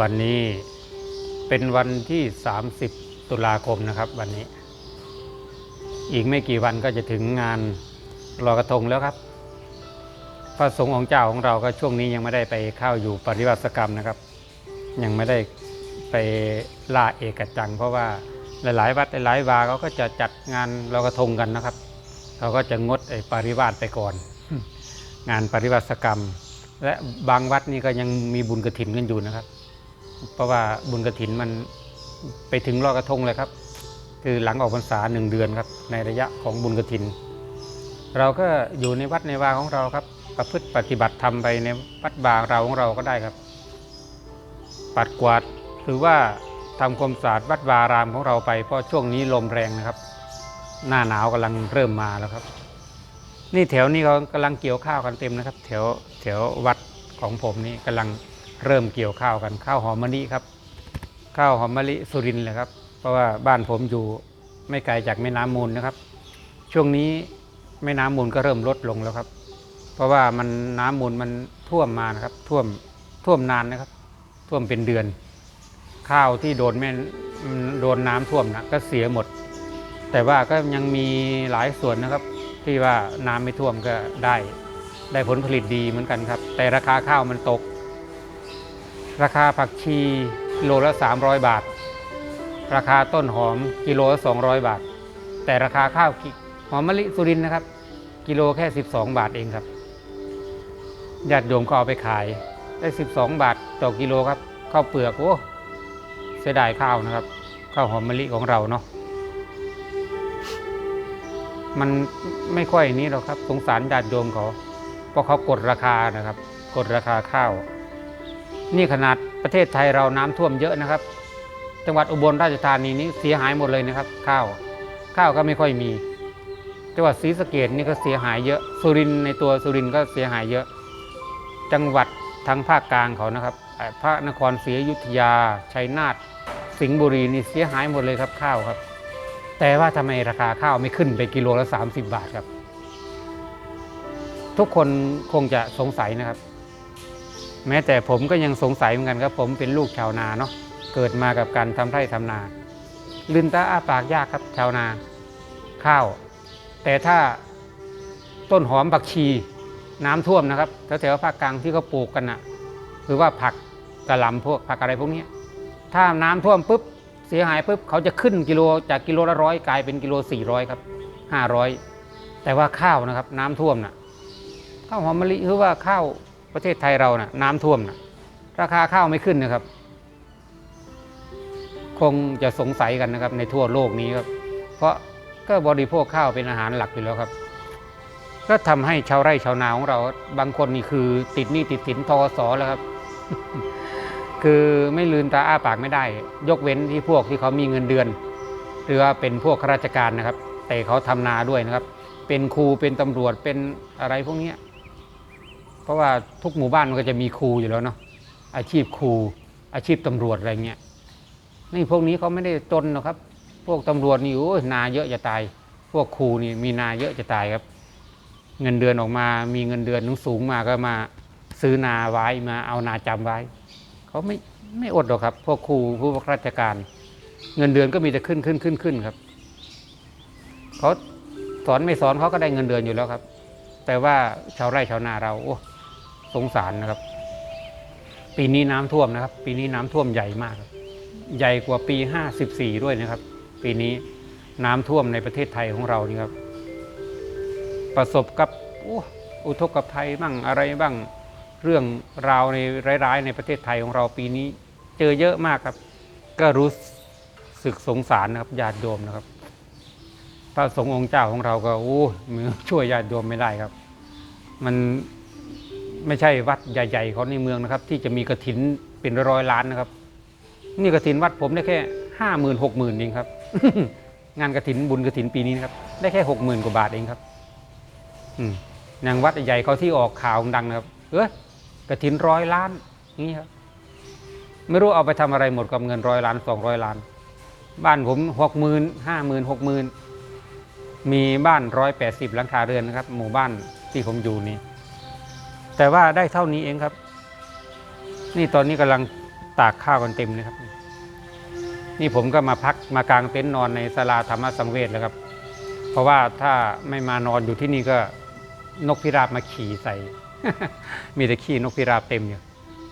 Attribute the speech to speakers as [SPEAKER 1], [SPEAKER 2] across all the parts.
[SPEAKER 1] วันนี้เป็นวันที่ 30 ตุลาคมนะครับ วันนี้ อีกไม่กี่วันก็จะถึงงานลอยกระทงแล้วครับ พระสงฆ์องค์เจ้าของเราก็ช่วงนี้ยังไม่ได้ไปเข้าอยู่ปฏิบัติกรรมนะครับ ยังไม่ได้ไปล่าเอกจัง เพราะว่าหลาย ๆ วัดหลายๆวาเขาก็จะจัดงานลอยกระทงกันนะครับเขาก็จะงดไอ้ปริวาสไปก่อน งานปฏิบัติกรรม และบางวัดนี่ก็ยังมีบุญกระถิ่นกันอยู่นะครับ เพราะว่าบุญกระถินมันไปถึงลอกระทงเลยครับ คือหลังออกพรรษาหนึ่งเดือนครับ ในระยะของบุญกระถิน เราก็อยู่ในวัดในวาของเราครับ ประพฤติปฏิบัติธรรมไปในวัดบาเราของเราก็ได้ครับ ปัดกวาดหรือว่าทำความสะอาดวัดวารามของเราไปเพราะช่วงนี้ลมแรงนะครับ หน้าหนาวกำลังเริ่มมาแล้วครับ นี่แถวนี้เขากำลังเกี่ยวข้าวกันเต็มนะครับ แถวแถววัดของผมนี่กำลัง เริ่มเกี่ยวข้าวกันข้าวหอมมะลิครับ ข้าวหอมมะลิสุรินทร์เลยครับ เพราะว่าบ้านผมอยู่ไม่ไกลจากแม่น้ำมูลนะครับ ช่วงนี้แม่น้ำมูลก็เริ่มลดลงแล้วครับ เพราะว่ามันน้ำมูลมันท่วมมานะครับ ท่วมท่วมนานนะครับ ท่วมเป็นเดือน ข้าวที่โดนแม่โดนน้ำท่วมนะก็เสียหมด แต่ว่าก็ยังมีหลายส่วนนะครับ ที่ว่าน้ำไม่ท่วมก็ได้ ได้ผลผลิตดีเหมือนกันครับ แต่ราคาข้าวมันตก ราคาผักชีกิโลละ 300 บาท ราคาต้นหอมกิโลละ 200 บาท แต่ราคาข้าวหอมมะลิสุรินนะครับ กิโลแค่ 12 บาทเองครับญาติโยมก็เอาไปขายได้ 12 บาทต่อกิโลครับข้าวเปลือกโอ้เสียดายข้าวนะครับข้าวหอมมะลิของเราเนาะมันไม่ค่อยนี้หรอกครับ สงสารญาติโยมเขาเพราะเขากดราคานะครับ กดราคาข้าว นี่ขนาดประเทศไทยเราน้ำท่วมเยอะนะครับ จังหวัดอุบลราชธานีนี้เสียหายหมดเลยนะครับ ข้าวข้าวก็ไม่ค่อยมี จังหวัดศรีสะเกดนี่ก็เสียหายเยอะสุรินในตัวสุรินก็เสียหายเยอะ จังหวัดทางภาคกลางเขานะครับพระนครศรีอยุธยา ชัยนาทสิงห์บุรีนี่เสียหายหมดเลยครับข้าวครับ แต่ว่าทำไมราคาข้าวไม่ขึ้นไปกิโลละ 30 บาทครับ ทุกคนคงจะสงสัยนะครับ แม้แต่ผมก็ยังสงสัยเหมือนกันครับผมเป็นลูกชาวนาเนาะเกิดมากับการทำไร่ทำนา ลืมตาอ้าปากยากครับชาวนาข้าว แต่ถ้าต้นหอมผักชีน้ำท่วมนะครับแถวๆภาคกลางที่เขาปลูกกันนะหรือว่าผักกระหล่ำพวกผักอะไรพวกนี้ถ้าน้ำท่วมปุ๊บเสียหายปุ๊บเขาจะขึ้นกิโลจากกิโลละร้อยกลายเป็นกิโลสี่ร้อยครับห้าร้อยแต่ว่าข้าวนะครับ น้ำท่วมนะ่ะข้าวหอมมะลิหรือว่าข้าว ประเทศไทยเรานะ่ะน้ำท่วมนะ่ะราคาข้าวไม่ขึ้นนะครับ คงจะสงสัยกันนะครับ ในทั่วโลกนี้ครับ เพราะก็บริโภคข้าวเป็นอาหารหลักอยู่แล้วครับ ก็ทำให้ชาวไร่ชาวนาของเรา บางคนนี่คือติดหนี้ติดสินทกสแล้วครับ คือไม่ลืมตาอ้าปากไม่ได้ ยกเว้นที่พวกที่เขามีเงินเดือน หรือว่าเป็นพวกข้าราชการนะครับ แต่เขาทำนาด้วยนะครับ เป็นครูเป็นตำรวจเป็นอะไรพวกนี้ เพราะว่าทุกหมู่บ้านมันก็จะมีครูอยู่แล้วเนาะอาชีพครูอาชีพตำรวจอะไรเงี้ยนี่พวกนี้เขาไม่ได้จนหรอกครับ พวกตำรวจนี่โอ้ยนาเยอะจะตาย พวกครูนี่มีนาเยอะจะตายครับ เงินเดือนออกมา มีเงินเดือนสูงมาก็มาซื้อนาไว้มาเอานาจำไว้เขาไม่ไม่อดหรอกครับ พวกครูผู้ราชการ เงินเดือนก็มีแต่ขึ้นขึ้นขึ้นขึ้นครับเขาสอนไม่สอนเขาก็ได้เงินเดือนอยู่แล้วครับ แต่ว่าชาวไร่ชาวนาเราโอ้ สงสารนะครับ ปีนี้น้ำท่วมนะครับ ปีนี้น้ำท่วมใหญ่มากใหญ่กว่าปีห้าสิบสี่ด้วยนะครับ ปีนี้น้ำท่วมในประเทศไทยของเรานี่ครับ ประสบกับอุทกภัยบ้างอะไรบ้างเรื่องราวในร้ายๆ ในประเทศไทยของเราปีนี้ เจอเยอะมากครับ ก็รู้สึกสงสารนะครับญาติโยมนะครับ พระสงฆ์องค์เจ้าของเราก็โอ้ช่วยญาติโยมไม่ได้ครับ มัน ไม่ใช่วัดใหญ่ๆเขาในเมืองนะครับ ที่จะมีกระถินเป็นร้อยล้านนะครับ นี่กระถินวัดผมได้แค่ห้าหมื่นหกหมื่นเองครับ งานกระถินบุญกระถินปีนี้นะครับ ได้แค่หกหมื่นกว่าบาทเองครับ อืมอย่างวัดใหญ่เขาที่ออกข่าวดังนะครับ เออกระถินร้อยล้านนี่ครับ ไม่รู้เอาไปทำอะไรหมดกับเงินร้อยล้านสองร้อยล้าน บ้านผมหกหมื่นห้าหมื่นหกหมื่นมีบ้านร้อยแปดสิบหลังคาเรือนนะครับ หมู่บ้านที่ผมอยู่นี่ แต่ว่าได้เท่านี้เองครับ นี่ตอนนี้กำลังตากข้าวกันเต็มเลยครับ นี่ผมก็มาพักมากางเต็นท์นอนในศาลาธรรมสังเวชแล้วครับ เพราะว่าถ้าไม่มานอนอยู่ที่นี่ก็นกพิราบมาขี่ใส่ มีแต่ขี้นกพิราบเต็มอยู่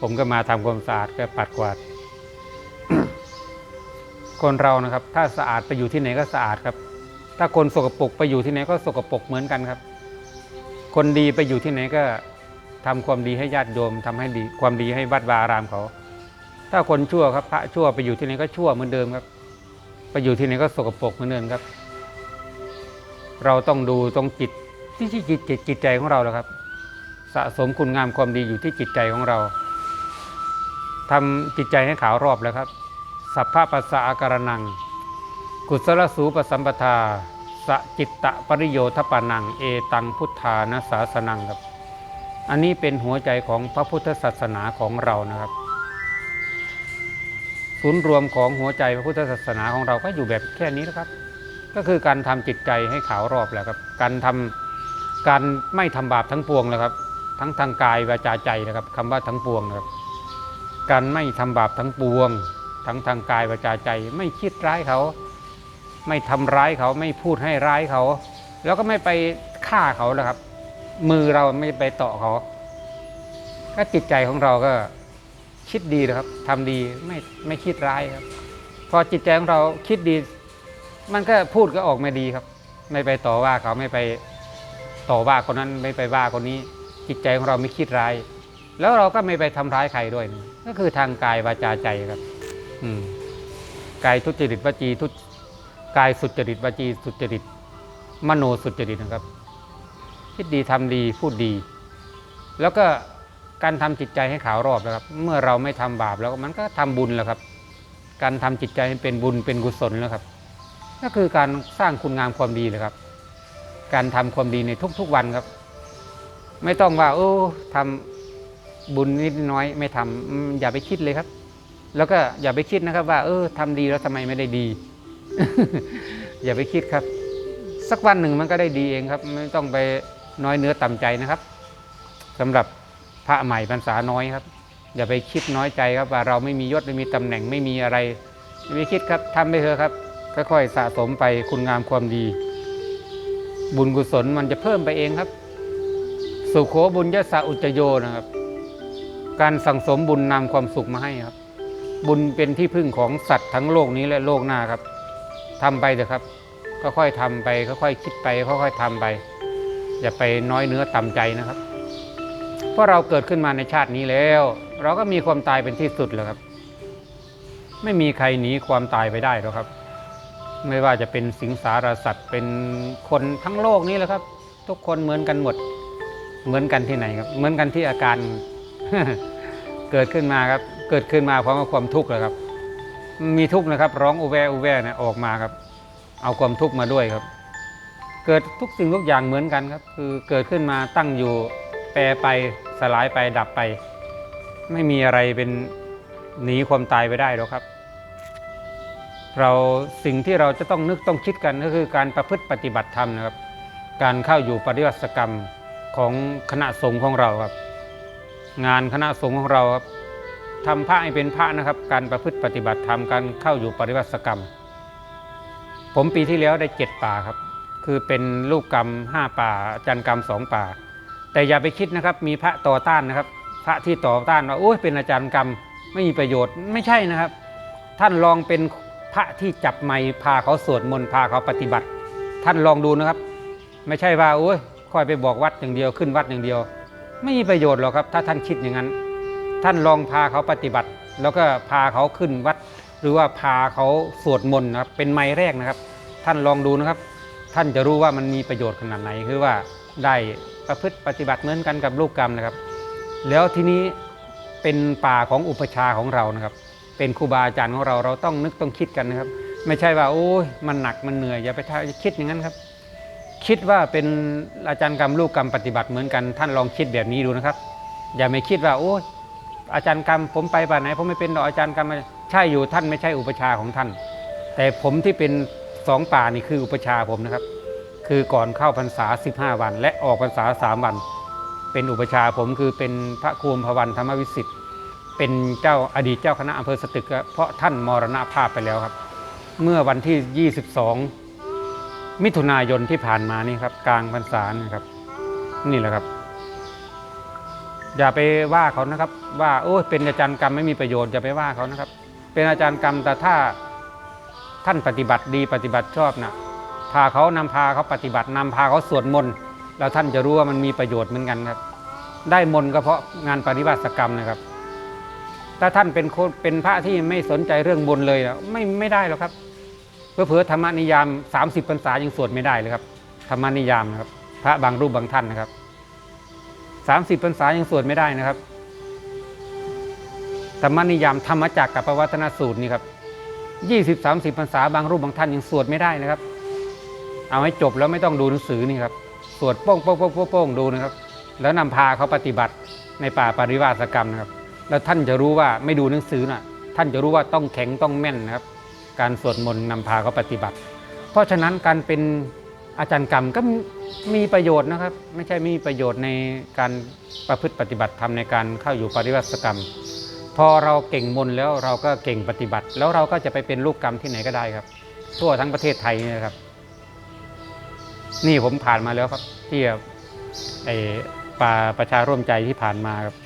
[SPEAKER 1] ผมก็มาทำความสะอาดก็ปัดกวาด คนเรานะครับ ถ้าสะอาดไปอยู่ที่ไหนก็สะอาดครับ ถ้าคนสกปรกไปอยู่ที่ไหนก็สกปรกเหมือนกันครับ คนดีไปอยู่ที่ไหนก็ ทำความดีให้ญาติโยมทำให้ดีความดีให้วัดวารามเขา ถ้าคนชั่วครับพระชั่วไปอยู่ที่ไหนก็ชั่วเหมือนเดิมครับ ไปอยู่ที่ไหนก็สกปรกเหมือนเดิมครับ เราต้องดูตรงจิตที่จิตจิตจิตใจของเราแหละครับ สะสมคุณงามความดีอยู่ที่จิตใจของเราทำจิตใจให้ขาวรอบแล้วครับ สัพพะปัสสะอาการนัง กุศลสูปสัมปทาสจิตตะปริโยทปานัง เอตังพุทธานะสาสนังครับ อันนี้เป็นหัวใจของพระพุทธศาสนาของเรานะครับ ศูนย์รวมของหัวใจพระพุทธศาสนาของเราก็อยู่แบบแค่นี้นะครับ ก็คือการทำจิตใจให้ขาวรอบแหละครับ การทำการไม่ทำบาปทั้งปวงแหละครับ ทั้งทางกายวาจาใจนะครับคำว่าทั้งปวงนะครับ การไม่ทำบาปทั้งปวง ทั้งทางกายวาจาใจ ไม่คิดร้ายเขา ไม่ทำร้ายเขาไม่พูดให้ร้ายเขา แล้วก็ไม่ไปฆ่าเขานะครับ มือเราไม่ไปต่อเขาก็จิตใจของเราก็คิดดีนะครับทำดีไม่ไม่คิดร้ายครับ พอจิตใจของเราคิดดี มันก็พูดก็ออกมาดีครับ ไม่ไปต่อว่าเขาไม่ไปต่อว่าคนนั้นไม่ไปว่าคนนี้ จิตใจของเราไม่คิดร้าย แล้วเราก็ไม่ไปทำร้ายใครด้วยนะก็คือทางกายวาจาใจครับ อืมกายทุจริตวจีทุกายสุจริตวจีสุจริตมโนสุจริตนะครับ คิดดีทำดีพูดดี แล้วก็การทำจิตใจให้ขาวรอบนะครับ เมื่อเราไม่ทำบาปแล้วมันก็ทำบุญแล้วครับ การทำจิตใจให้เป็นบุญเป็นกุศลแล้วครับ ก็คือการสร้างคุณงามความดีเลยครับ การทำความดีในทุกๆวันครับ ไม่ต้องว่า โอ้ทำบุญนิดน้อยไม่ทำอืมอย่าไปคิดเลยครับ แล้วก็อย่าไปคิดนะครับ ว่า เออทำดีแล้วทำไมไม่ได้ดี อย่าไปคิดครับ สักวันหนึ่งมันก็ได้ดีเองครับ ไม่ต้องไป น้อยเนื้อต่ำใจนะครับสำหรับพระใหม่พรรษาน้อยครับ อย่าไปคิดน้อยใจครับว่าเราไม่มียศไม่มีตำแหน่งไม่มีอะไรอย่าไปคิดครับทำไปเถอะครับค่อยๆสะสมไปคุณงามความดี บุญกุศลมันจะเพิ่มไปเองครับ สุโขบุญยสะอุจจโยนะครับ การสั่งสมบุญนำความสุขมาให้ครับ บุญเป็นที่พึ่งของสัตว์ทั้งโลกนี้และโลกหน้าครับทำไปเถอะครับค่อยๆทำไปค่อยๆคิดไปค่อยๆทำไป อย่าไปน้อยเนื้อต่ำใจนะครับ เพราะเราเกิดขึ้นมาในชาตินี้แล้ว เราก็มีความตายเป็นที่สุดแล้วครับ ไม่มีใครหนีความตายไปได้หรอกครับ ไม่ว่าจะเป็นสิงสารสัตว์เป็นคนทั้งโลกนี้แหละครับ ทุกคนเหมือนกันหมด เหมือนกันที่ไหนครับ เหมือนกันที่อาการเกิดขึ้นมาครับ เกิดขึ้นมาเพราะว่าความทุกข์แหละครับ มีทุกข์นะครับ ร้องอุแวอุแวเนะออกมาครับ เอาความทุกข์มาด้วยครับ เกิดทุกสิ่งทุกอย่างเหมือนกันครับ คือเกิดขึ้นมาตั้งอยู่แปรไปสลายไปดับไป ไม่มีอะไรเป็นหนีความตายไปได้หรอกครับ เราสิ่งที่เราจะต้องนึกต้องคิดกันก็คือการประพฤติปฏิบัติธรรมนะครับ การเข้าอยู่ปฏิบัติกรรมของคณะสงฆ์ของเราครับ งานคณะสงฆ์ของเราครับทำพระให้เป็นพระนะครับ การประพฤติปฏิบัติธรรมการเข้าอยู่ปฏิบัติกรรม ผมปีที่แล้วได้เจ็ดป่าครับ คือเป็นลูกกรรมห้าป่าจันกรรมสองป่า แต่อย่าไปคิดนะครับ มีพระต่อต้านนะครับ พระที่ต่อต้านว่าโอ้ยเป็นอาจารย์กรรมไม่มีประโยชน์ไม่ใช่นะครับ ท่านลองเป็นพระที่จับไม้พาเขาสวดมนต์พาเขาปฏิบัติ ท่านลองดูนะครับ ไม่ใช่ว่าโอ้ยคอยไปบอกวัดอย่างเดียวขึ้นวัดอย่างเดียว ไม่มีประโยชน์หรอกครับ ถ้าท่านคิดอย่างนั้น ท่านลองพาเขาปฏิบัติ แล้วก็พาเขาขึ้นวัด หรือว่าพาเขาสวดมนต์นะครับเป็นไม้แรกนะครับ ท่านลองดูนะครับ ท่านจะรู้ว่ามันมีประโยชน์ขนาดไหนคือว่าได้ประพฤติปฏิบัติเหมือนกันกับลูกกรรมนะครับ แล้วทีนี้เป็นป่าของอุปชาของเรานะครับ เป็นครูบาอาจารย์ของเราเราต้องนึกต้องคิดกันนะครับ ไม่ใช่ว่า โอ้ยมันหนักมันเหนื่อยอย่าไปคิดอย่างนั้นครับ คิดว่าเป็นอาจารย์กรรมลูกกรรมปฏิบัติเหมือนกัน ท่านลองคิดแบบนี้ดูนะครับ อย่าไม่คิดว่าโอ้ยอาจารย์กรรมผมไปป่าไหนผมไม่เป็นดอกอาจารย์กรรมใช่อยู่ท่านไม่ใช่อุปชาของท่าน แต่ผมที่เป็น สองป่านี่คืออุปชาผมนะครับ คือก่อนเข้าพรรษา 15 วัน และออกพรรษา3วัน เป็นอุปชาผมคือเป็นพระครูมพวันธรรมวิสิทธิ์เป็นเจ้าอดีตเจ้าคณะอำเภอสตึกเพราะท่านมรณภาพไปแล้วครับ เมื่อวันที่ 22 มิถุนายนที่ผ่านมานี่ครับกลางพรรษานี่ครับ นี่แหละครับ อย่าไปว่าเขานะครับ ว่าโอ้ยเป็นอาจารย์กรรมไม่มีประโยชน์อย่าไปว่าเขานะครับ เป็นอาจารย์กรรมแต่ถ้า ท่านปฏิบัติดีปฏิบัติชอบนะพาเขานำพาเขาปฏิบัตินำพาเขาสวดมนต์แล้วท่านจะรู้ว่ามันมีประโยชน์เหมือนกันครับ ได้มนต์ก็เพราะงานปฏิบัติกรรมนะครับ ถ้าท่านเป็นคนเป็นพระที่ไม่สนใจเรื่องบุญเลยนะไม่ไม่ได้หรอกครับเพื่อเผอธรรมนิยาม 30พรรษายังสวดไม่ได้เลยครับธรรมนิยามนะครับ พระบางรูปบางท่านนะครับ30พรรษายังสวดไม่ได้นะครับธรรมนิยามธรรมจักรกับปวัตนสูตรนี่ครับ ยี่สิบสามสิบพรรษาบางรูปบางท่านยังสวดไม่ได้นะครับ เอาให้จบแล้วไม่ต้องดูหนังสือนี่ครับสวดโป้งโป้งโป้งโป้งปงดูนะครับ แล้วนำพาเขาปฏิบัติในป่าปริวาสกรรมนะครับ แล้วท่านจะรู้ว่าไม่ดูหนังสือน่ะท่านจะรู้ว่าต้องแข็งต้องแม่นนะครับ การสวดมนต์นำพาเขาปฏิบัติ เพราะฉะนั้นการเป็นอาจารย์กรรมก็มีประโยชน์นะครับ ไม่ใช่ไม่มีประโยชน์ในการประพฤติปฏิบัติธรรมในการเข้าอยู่ปริวัติกรรม พอเราเก่งมนแล้วเราก็เก่งปฏิบัติ แล้วเราก็จะไปเป็นลูกกรรมที่ไหนก็ได้ครับ ทั่วทั้งประเทศไทยนี่ครับ นี่ผมผ่านมาแล้วครับที่ไอป่าประชาร่วมใจที่ผ่านมาครับ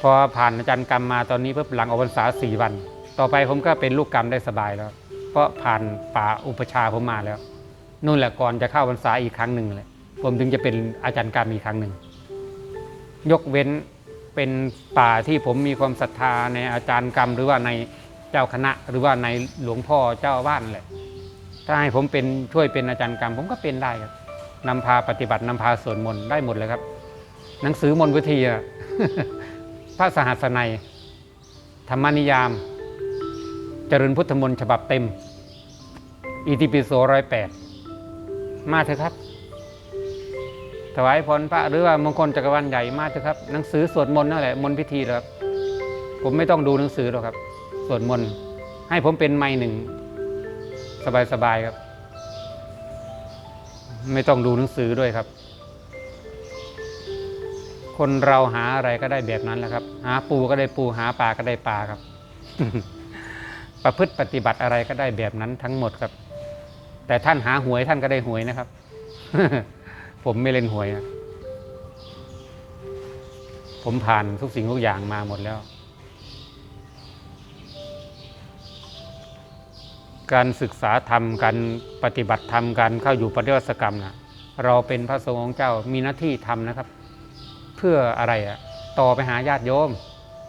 [SPEAKER 1] พอผ่านอาจารย์กรรมมาตอนนี้เพิ่หลังออกพรรษาสี่วัน ต่อไปผมก็เป็นลูกกรรมได้สบายแล้ว เพราะผ่านป่าอุปชาผมมาแล้วนู่นแหละก่อนจะเข้าพรรษาอีกครั้งหนึ่งเลยผมถึงจะเป็นอาจารย์กรรมอีกครั้งหนึ่งยกเว้น เป็นป่าที่ผมมีความศรัทธาในอาจารย์กรรม หรือว่าในเจ้าคณะ หรือว่าในหลวงพ่อเจ้าอาวานแหละถ้าให้ผมเป็นช่วยเป็นอาจารย์กรรม ผมก็เป็นได้ครับนำพาปฏิบัตินำพาสวดมนต์ได้หมดเลยครับ หนังสือมนต์วิธีอะพระสหัสนัย ธรรมนิยามเจริญพุทธมนต์ฉบับเต็ม อิติปิโสร้อยแปดมาเถอะครับ ถวายพรพระหรือว่ามงคลจักรวาลใหญ่มาเถอะครับ หนังสือสวดมนต์นั่นแหละมนต์พิธีครับผมไม่ต้องดูหนังสือหรอกครับสวดมนต์ให้ผมเป็นไม้หนึ่งสบายๆครับ ไม่ต้องดูหนังสือด้วยครับ คนเราหาอะไรก็ได้แบบนั้นแหละครับ หาปูก็ได้ปูหาปลาก็ได้ปลาครับ ประพฤติปฏิบัติอะไรก็ได้แบบนั้นทั้งหมดครับ แต่ท่านหาหวยท่านก็ได้หวยนะครับ ผมไม่เล่นหวยนะผมผ่านทุกสิ่งทุกอย่างมาหมดแล้ว การศึกษาธรรมการปฏิบัติธรรมการเข้าอยู่ปฏิวัติกรรมนะเราเป็นพระสงฆ์ของเจ้ามีหน้าที่ทำนะครับ เพื่ออะไรอะต่อไปหาญาติโยม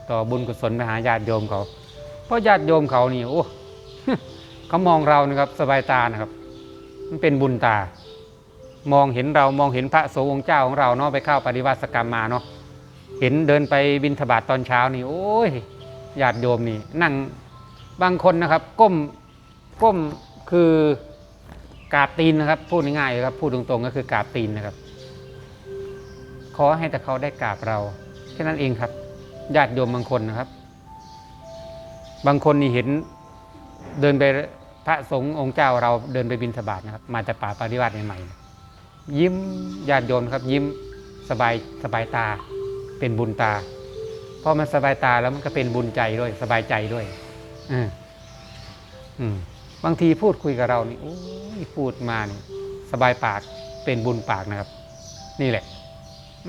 [SPEAKER 1] ต่อบุญกุศลไปหาญาติโยมเขา เพราะญาติโยมเขานี่โอ้เขามองเรานะครับ สบายตานะครับ มันเป็นบุญตา มองเห็นเรามองเห็นพระสงฆ์องค์เจ้าของเราเนาะไปเข้าปฏิวัติกรรมมาเนาะเห็นเดินไปบินทบาทตอนเช้านี่โอ้ยญาติโยมนี่ นั่งบางคนนะครับ ก้มก้มคือกาบตีนนะครับ พูดง่ายๆครับพูดตรงๆก็คือกาบตีนนะครับ ขอให้แต่เขาได้กราบเราแค่นั้นเองครับญาติโยมบางคนนะครับ บางคนนี่เห็นเดินไปพระสงฆ์องค์เจ้าเราเดินไปบินทบาทนะครับ มาจากป่าปฏิวัติใหม่ๆ ยิ้มญาติโยมครับ ยิ้มสบายสบายตา เป็นบุญตาเพราะมันสบายตาแล้วมันก็เป็นบุญใจด้วย สบายใจด้วยอืมอืมบางทีพูดคุยกับเรานี่โอ้ยพูดมานี่สบายปากเป็นบุญปากนะครับ นี่แหละ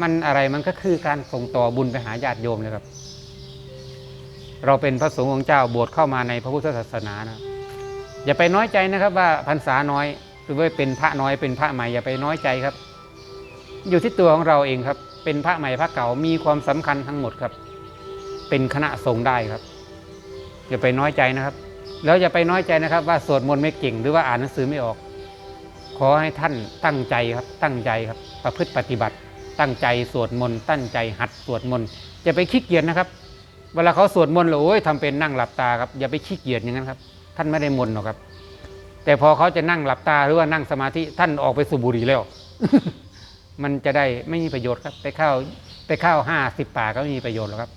[SPEAKER 1] มันอะไรมันก็คือการส่งต่อบุญไปหาญาติโยมเลยครับ เราเป็นพระสงฆ์องค์เจ้าบวชเข้ามาในพระพุทธศาสนานะอย่าไปน้อยใจนะครับว่าพรรษาน้อย หรือว่าเป็นพระน้อยเป็นพระใหม่อย่าไปน้อยใจครับ อยู่ที่ตัวของเราเองครับ เป็นพระใหม่พระเก่ามีความสำคัญทั้งหมดครับ เป็นคณะสงฆ์ได้ครับ อย่าไปน้อยใจนะครับ แล้วอย่าไปน้อยใจนะครับ ว่าสวดมนต์ไม่เก่งหรือว่าอ่านหนังสือไม่ออก ขอให้ท่านตั้งใจครับ ตั้งใจครับ ประพฤติปฏิบัติ ตั้งใจสวดมนต์ตั้งใจหัดสวดมนต์อย่าไปขี้เกียจนะครับ เวลาเขาสวดมนต์แล้วโอ้ยทำเป็นนั่งหลับตาครับอย่าไปขี้เกียจอย่างนั้นครับ ท่านไม่ได้มนต์หรอกครับ แต่พอเขาจะนั่งหลับตาหรือว่านั่งสมาธิท่านออกไปสูบบุหรี่แล้ว มันจะได้ไม่มีประโยชน์ครับ ไปเข้าไปเข้าห้าสิบป่าก็ไม่มีประโยชน์หรอกครับ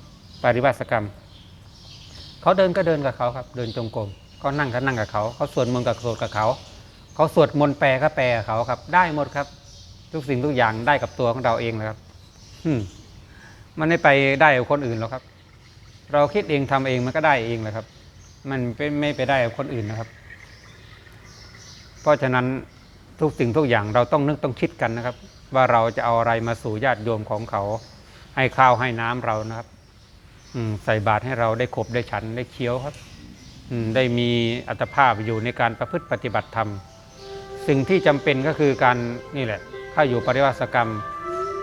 [SPEAKER 1] ปฏิบัติกรรม เขาเดินก็เดินกับเขาครับ เดินจงกรมเขานั่งก็นั่งกับเขาเขาสวดมนต์กับสวดกับเขา เขาสวดมนต์แปลก็แปลเขาครับ ได้หมดครับ ทุกสิ่งทุกอย่างได้กับตัวของเราเองเลยครับอืมันไม่ไปได้กับคนอื่นหรอกครับ เราคิดเองทำเองมันก็ได้เองแหละครับ มันไม่ไปได้กับคนอื่นนะครับ เพราะฉะนั้นทุกสิ่งทุกอย่างเราต้องนึกต้องคิดกันนะครับ ว่าเราจะเอาอะไรมาสู่ญาติโยมของเขา ให้ข้าวให้น้ำเรานะครับ อืใส่บาตรให้เราได้ขบได้ฉันได้เคี้ยวครับ อืได้มีอัตภาพอยู่ในการประพฤติปฏิบัติธรรม สิ่งที่จำเป็นก็คือการนี่แหละเข้าอยู่ปริวาสกรรม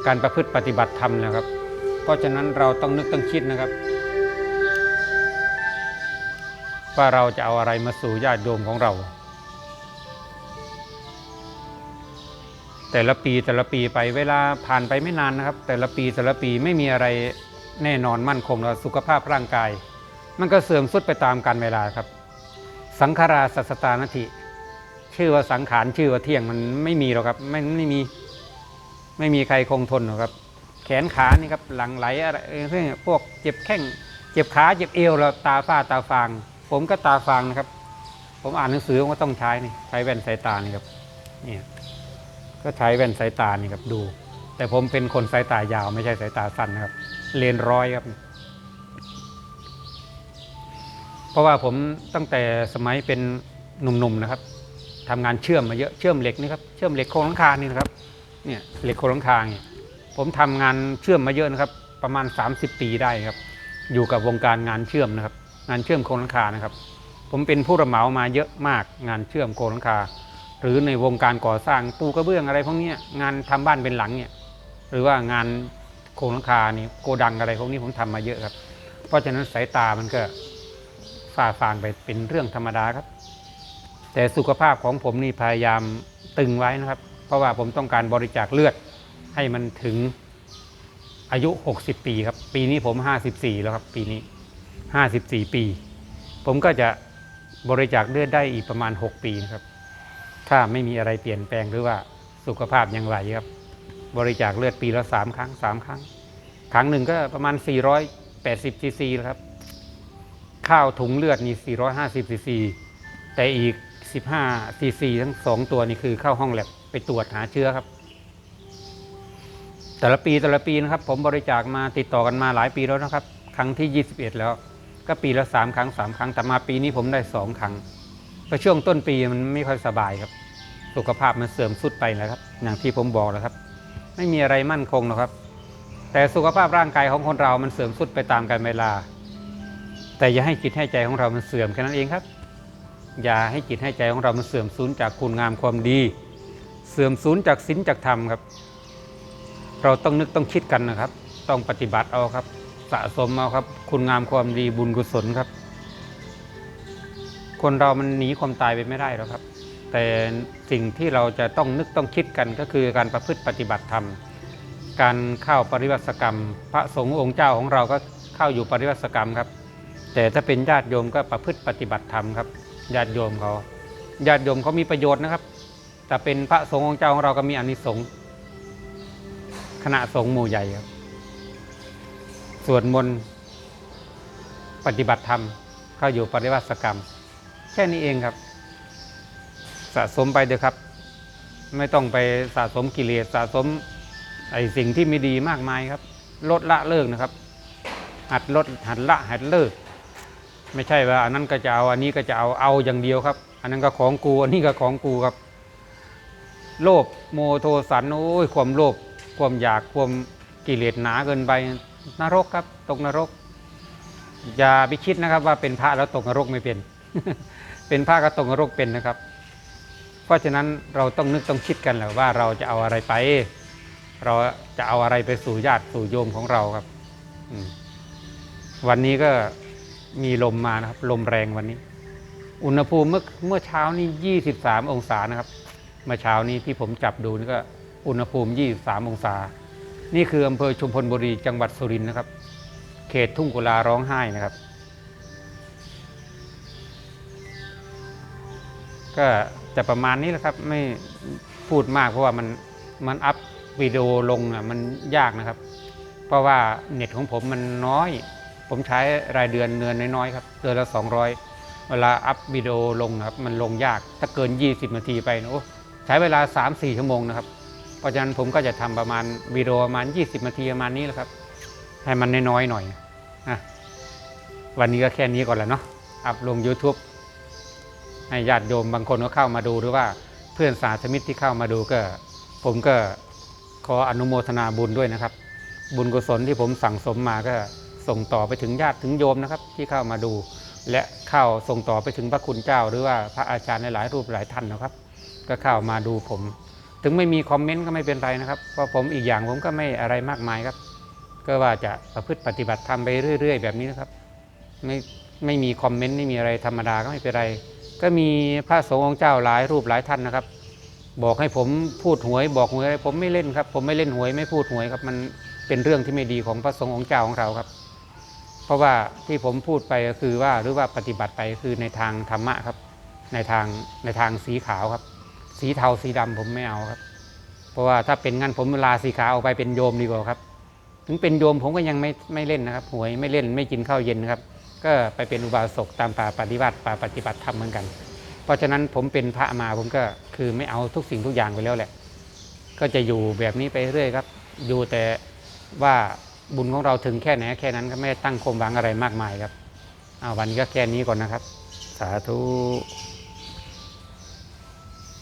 [SPEAKER 1] การประพฤติปฏิบัติธรรมนะครับ เพราะฉะนั้นเราต้องนึกต้องคิดนะครับ ว่าเราจะเอาอะไรมาสู่ญาติโยมของเรา แต่ละปีแต่ละปีไปเวลาผ่านไปไม่นานนะครับ แต่ละปีแต่ละปีไม่มีอะไรแน่นอนมั่นคงแล้วสุขภาพร่างกาย มันก็เสื่อมสุดไปตามกาลเวลาครับ สังขาราสัสตานติชื่อว่าสังขารชื่อว่าเที่ยงมันไม่มีหรอกครับไม่ไม่มีไม่มีใครคงทนหรอกครับ แขนขานี่ครับหลังไหลอะไรเอ่อพวกเจ็บแข้งเจ็บขาเจ็บเอวแล้วตาฝ้าตาฟาง ผมก็ตาฟางนะครับ ผมอ่านหนังสือผมก็ต้องใช้นี่ใช้แว่นสายตานี่ครับเนี่ย ก็ใช้แว่นสายตานี่ครับดู แต่ผมเป็นคนสายตายาวไม่ใช่สายตาสั้นนะครับเลนร้อยครับ เพราะว่าผมตั้งแต่สมัยเป็นหนุ่มๆนะครับทำงานเชื่อมมาเยอะเชื่อมเหล็กนี่ครับเชื่อมเหล็กโครงหลังคานี่นะครับเนี่ยเหล็กโครงหลังคาเนี่ยผมทำงานเชื่อมมาเยอะนะครับ ประมาณ 30 ปีได้ครับ อยู่กับวงการงานเชื่อมนะครับ งานเชื่อมโครงหลังคานะครับ ผมเป็นผู้รับเหมามาเยอะมากงานเชื่อมโครงหลังคา หรือในวงการก่อสร้างปูกระเบื้องอะไรพวกนี้งานทำบ้านเป็นหลังเนี่ยหรือว่างานโครงหลังคานี่โกดังอะไรพวกนี้ผมทำมาเยอะครับ เพราะฉะนั้นสายตามันก็ฝ่าฟางไปเป็นเรื่องธรรมดาครับ แต่สุขภาพของผมนี่พยายามตึงไว้นะครับ เพราะว่าผมต้องการบริจาคเลือดให้มันถึงอายุ 60 ปีครับ ปีนี้ผม 54 แล้วครับ ปีนี้ 54 ปี ผมก็จะบริจาคเลือดได้อีกประมาณ 6 ปีนะครับ ถ้าไม่มีอะไรเปลี่ยนแปลงหรือว่าสุขภาพยังไหวครับ บริจาคเลือดปีละ3ครั้ง3ครั้ง ครั้งหนึ่งก็ประมาณ 480ซีซีครับ ข้าวถุงเลือดนี่450ซีซีแต่อีก 15ซีซีทั้งสองตัวนี่คือเข้าห้องแลบไปตรวจหาเชื้อครับ แต่ละปีแต่ละปีนะครับ ผมบริจาคมาติดต่อกันมาหลายปีแล้วนะครับ ครั้งที่ 21 แล้ว ก็ปีละ 3 ครั้ง 3 ครั้งแต่มาปีนี้ผมได้ 2 ครั้ง พราะช่วงต้นปีมันไม่ค่อยสบายครับ สุขภาพมันเสื่อมสุดไปแล้วครับ อย่างที่ผมบอกแล้วครับ ไม่มีอะไรมั่นคงหรอกครับ แต่สุขภาพร่างกายของคนเรามันเสื่อมสุดไปตามกาลเวลา แต่อย่าให้จิตให้ใจของเรามันเสื่อมแค่นั้นเองครับ อย่าให้จิตให้ใจของเรามันเสื่อมสูญจากคุณงามความดี เสื่อมสูญจากศีลจากธรรมครับ เราต้องนึกต้องคิดกันนะครับ ต้องปฏิบัติเอาครับ สะสมเอาครับ คุณงามความดีบุญกุศลครับ คนเรามันหนีความตายไปไม่ได้หรอกครับ แต่สิ่งที่เราจะต้องนึกต้องคิดกันก็คือการประพฤติปฏิบัติธรรม การเข้าปริวัติกรรม พระสงฆ์องค์เจ้าของเราก็เข้าอยู่ปริวัติกรรมครับ แต่ถ้าเป็นญาติโยมก็ประพฤติปฏิบัติธรรมครับญาติโยมเขาญาติโยมเขามีประโยชน์นะครับแต่เป็นพระสงฆ์องค์เจ้าของเราก็มีอนิสงส์คณะสงฆ์หมู่ใหญ่ครับสวดมนต์ปฏิบัติธรรม เข้าอยู่ปฏิวัติกรรม แค่นี้เองครับ สะสมไปเถอะครับ ไม่ต้องไปสะสมกิเลสสะสมไอ้สิ่งที่ไม่ดีมากมายครับ ลดละเลิกนะครับ หัดลดหัดละหัดเลิก ไม่ใช่ว่าอันนั้นก็จะเอาอันนี้ก็จะเอาเอาอย่างเดียวครับ อันนั้นก็ของกูอันนี้ก็ของกูครับ โลภโมโทสันโอ้ยความโลภความอยากความกิเลสหนาเกินไปนรกครับ ตกนรก อย่าไปคิดนะครับว่าเป็นพระแล้วตกนรกไม่เป็น เป็นพระก็ตกนรกเป็นนะครับ เพราะฉะนั้นเราต้องนึกต้องคิดกันแหละว่าเราจะเอาอะไรไป เราจะเอาอะไรไปสู่ญาติสู่โยมของเราครับวันนี้ก็มีลมมานะครับ ลมแรงวันนี้ อุณหภูมิเมื่อเมื่อเช้านี่23 องศานะครับ เมื่อเช้านี้ที่ผมจับดูนี่ก็อุณหภูมิ 23 องศา นี่คืออำเภอชุมพลบุรีจังหวัดสุรินทร์นะครับ เขตทุ่งกุลาร้องไห้นะครับ ก็จะประมาณนี้แหละครับไม่พูดมากเพราะว่ามันมันอัพวิดีโอลงอะมันยากนะครับ เพราะว่าเน็ตของผมมันน้อย ผมใช้รายเดือนเดือนน้อยๆครับเดือนละ 200 เวลาอัพวิดีโอลงนะครับมันลงยากถ้าเกิน 20 นาทีไปนะโอ้ใช้เวลา 3-4 ชั่วโมงนะครับเพราะฉะนั้นผมก็จะทำประมาณวิดีโอประมาณ 20 นาทีประมาณนี้แหละครับ ให้มันน้อยๆหน่อยนะวันนี้ก็แค่นี้ก่อนแหละเนาะอัพลง YouTube ให้ญาติโยมบางคนก็เข้ามาดูหรือว่าเพื่อนสาธมิตรที่เข้ามาดูก็ ผมก็ขออนุโมทนาบุญด้วยนะครับ บุญกุศลที่ผมสั่งสมมาก็ส่งต่อไปถึงญาติถึงโยมนะครับ ที่เข้ามาดู และเข้าส่งต่อไปถึงพระคุณเจ้า หรือว่าพระอาจารย์หลายรูปหลายท่านนะครับ ก็เข้ามาดูผม ถึงไม่มีคอมเมนต์ก็ไม่เป็นไรนะครับเพราะผมอีกอย่างผมก็ไม่อะไรมากมายครับ ก็ว่าจะประพฤติปฏิบัติทำไปเรื่อย ๆ แบบนี้นะครับ ไม่ไม่มีคอมเมนต์ไม่มีอะไรธรรมดาก็ไม่เป็นไร ก็มีพระสงฆ์องค์เจ้าหลายรูปหลายท่านนะครับ บอกให้ผมพูดหวย บอกหวยอะไรผมไม่เล่นครับ ผมไม่เล่นหวยไม่พูดหวยครับ มันเป็นเรื่องที่ไม่ดีของพระสงฆ์องค์เจ้าของเราครับ เพราะว่าที่ผมพูดไปก็คือว่าหรือว่าปฏิบัติไปคือในทางธรรมะครับ ในทางในทางสีขาวครับ สีเทาสีดำผมไม่เอาครับ เพราะว่าถ้าเป็นงั้นผมลาสีขาวออกไปเป็นโยมดีกว่าครับ ถึงเป็นโยมผมก็ยังไม่ไม่เล่นนะครับหวยไม่เล่นไม่กินข้าวเย็นครับ ก็ไปเป็นอุบาสกตามป่าปฏิบัติป่าปฏิบัติธรรมเหมือนกัน เพราะฉะนั้นผมเป็นพระมาผมก็คือไม่เอาทุกสิ่งทุกอย่างไปแล้วแหละ ก็จะอยู่แบบนี้ไปเรื่อยครับ อยู่แต่ว่าบุญของเราถึงแค่ไหนแค่นั้นก็ไม่ได้ตั้งความหวังอะไรมากมายครับเอาวันนี้ก็แค่นี้ก่อนนะครับ สาธุ